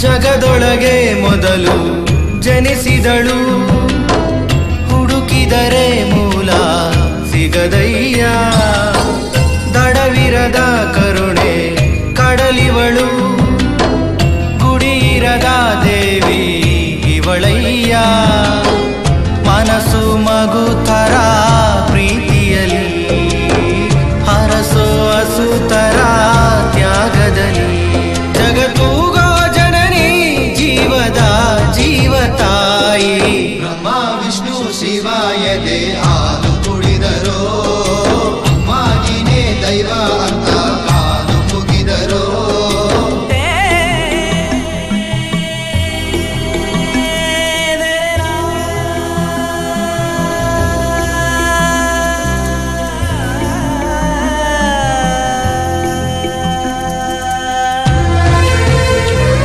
ಜಗದೊಳಗೆ ಮೊದಲು ಜನಿಸಿದಳು. ಹುಡುಕಿದರೆ ಮೂಲ ಸಿಗದಯ್ಯ. ದಡವಿರದ ಕರುಣೆ ಕಡಲಿವಳು. ಗುಡಿಯಿರದ ದೇವಿ ಇವಳಯ್ಯ. ಮನಸ್ಸು ಮಗು ತರ ಶಿವಾಯ ದೇ ಹಾಲು ಕುಡಿದರೋ ಅಮ್ಮಾಜಿನೇ ದೈವ